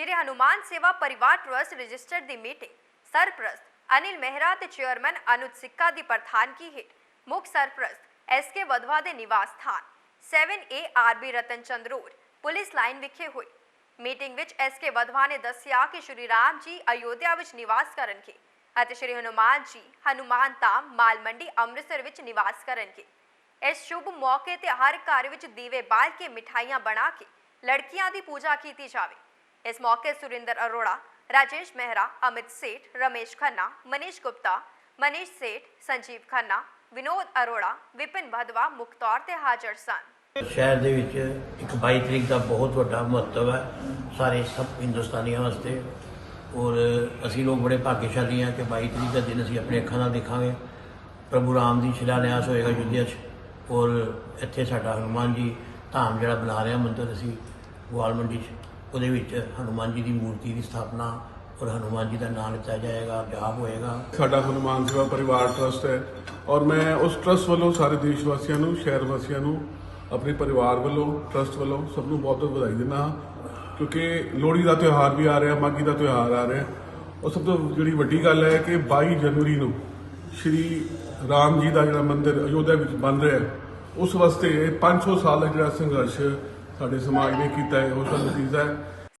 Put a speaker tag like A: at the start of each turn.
A: ਸ਼੍ਰੀ Hanuman Seva Parivar trust registered ਦੀ meeting, ਸਰਪ੍ਰਸਤ ਅਨਿਲ ਮਹਿਰਾ ਤੇ ਚੇਅਰਮੈਨ ਅਨੁਜ ਸਿੱਕਾ ਦੀ ਪ੍ਰਧਾਨਗੀ ਹੇਠ ਮੁੱਖ ਸਰਪ੍ਰਸਤ ਐਸ ਕੇ ਵਧਵਾ ਦੇ ਨਿਵਾਸ ਸਥਾਨ 7A RB Ratan Chand road, police line ਵਿਖੇ ਹੋਈ। ਮੀਟਿੰਗ ਵਿੱਚ ਐਸ ਕੇ ਵਧਵਾ ਨੇ ਦੱਸਿਆ ਕਿ ਸ਼੍ਰੀ ਰਾਮ ਜੀ ਅਯੋਧਿਆ ਵਿੱਚ ਨਿਵਾਸ ਕਰਨਗੇ ਅਤੇ ਸ਼੍ਰੀ ਹਨੂਮਾਨ ਜੀ ਹਨੂਮਾਨ ਧਾਮ ਮਾਲ ਮੰਡੀ ਅੰਮ੍ਰਿਤਸਰ ਵਿੱਚ ਨਿਵਾਸ ਕਰਨਗੇ। ਇਸ ਸ਼ੁਭ ਮੌਕੇ ਤੇ ਹਰ ਘਰ ਵਿੱਚ ਦੀਵੇ ਬਾਲ ਕੇ ਮਿਠਾਈਆਂ ਬਣਾ ਕੇ ਲੜਕੀਆਂ ਦੀ ਪੂਜਾ ਕੀਤੀ ਜਾਵੇ। ਇਸ ਮੌਕੇ ਸੁਰਿੰਦਰ ਅਰੋੜਾ, ਰਾਜੇਸ਼ ਮਹਿਰਾ, ਅਮਿਤ ਸੇਠ, ਰਮੇਸ਼ ਖੰਨਾ, ਮਨੀਸ਼ ਗੁਪਤਾ, ਮਨੀਸ਼ ਸੇਠ, ਸੰਜੀਵ ਖੰਨਾ, ਵਿਨੋਦ ਅਰੋੜਾ, ਵਿਪਿਨ ਭਦਵਾ ਮੁੱਖ ਤੌਰ ਤੇ ਹਾਜ਼ਰ ਸਨ।
B: ਸ਼ਹਿਰ ਦੇ ਵਿੱਚ ਇੱਕ 22 ਤਰੀਕ ਦਾ ਬਹੁਤ ਵੱਡਾ ਮਹੱਤਵ ਹੈ ਸਾਰੇ ਸਭ ਹਿੰਦੁਸਤਾਨੀਆਂ ਵਾਸਤੇ। ਔਰ ਅਸੀਂ ਲੋਕ ਬੜੇ ਭਾਗਿਆਸ਼ਾਲੀ ਹਾਂ ਕਿ 22 ਤਰੀਕ ਦਾ ਦਿਨ ਅਸੀਂ ਆਪਣੇ ਅੱਖਾਂ ਨਾਲ ਦੇਖਾਂਗੇ। ਪ੍ਰਭੂ ਰਾਮ ਦੀ ਸ਼ਿਲਾਨਿਆਸ ਹੋਏਗਾ ਅਯੁੱਧਿਆ 'ਚ। ਔਰ ਇੱਥੇ ਸਾਡਾ ਹਨੂਮਾਨ ਜੀ ਧਾਮ ਜਿਹੜਾ ਬਣਾ ਰਿਹਾ ਮੰਦਰ ਅਸੀਂ ਗੋਆਲ ਮੰਡੀ 'ਚ। ਉਹਦੇ ਵਿੱਚ ਹਨੂਮਾਨ ਜੀ ਦੀ ਮੂਰਤੀ ਦੀ ਸਥਾਪਨਾ ਔਰ ਹਨੂਮਾਨ ਜੀ ਦਾ ਨਾਮ ਲਿੱਤਾ ਜਾਏਗਾ ਜਾਪ ਹੋਏਗਾ।
C: ਸਾਡਾ ਹਨੂਮਾਨ ਸੇਵਾ ਪਰਿਵਾਰ ਟਰਸਟ ਹੈ ਔਰ ਮੈਂ ਉਸ ਟਰਸਟ ਵੱਲੋਂ ਸਾਰੇ ਦੇਸ਼ ਵਾਸੀਆਂ ਨੂੰ ਸ਼ਹਿਰ ਵਾਸੀਆਂ ਨੂੰ, ਆਪਣੇ ਪਰਿਵਾਰ ਵੱਲੋਂ ਟਰਸਟ ਵੱਲੋਂ ਸਭ ਨੂੰ ਬਹੁਤ ਬਹੁਤ ਵਧਾਈ ਦਿੰਦਾ ਹਾਂ। ਕਿਉਂਕਿ ਲੋਹੜੀ ਦਾ ਤਿਉਹਾਰ ਵੀ ਆ ਰਿਹਾ, ਮਾਘੀ ਦਾ ਤਿਉਹਾਰ ਆ ਰਿਹਾ। ਉਹ ਸਭ ਤੋਂ ਜਿਹੜੀ ਵੱਡੀ ਗੱਲ ਹੈ ਕਿ 22 ਜਨਵਰੀ ਨੂੰ ਸ਼੍ਰੀ ਰਾਮ ਜੀ ਦਾ ਜਿਹੜਾ ਮੰਦਿਰ ਅਯੋਧਿਆ ਵਿੱਚ ਬਣ ਰਿਹਾ ਉਸ ਵਾਸਤੇ 500 ਸਾਲ ਦਾ ਜਿਹੜਾ ਸੰਘਰਸ਼ ਸਾਡੇ ਸਮਾਜ ਨੇ ਕੀਤਾ ਹੈ ਉਹ ਦਾ ਨਤੀਜਾ ਹੈ।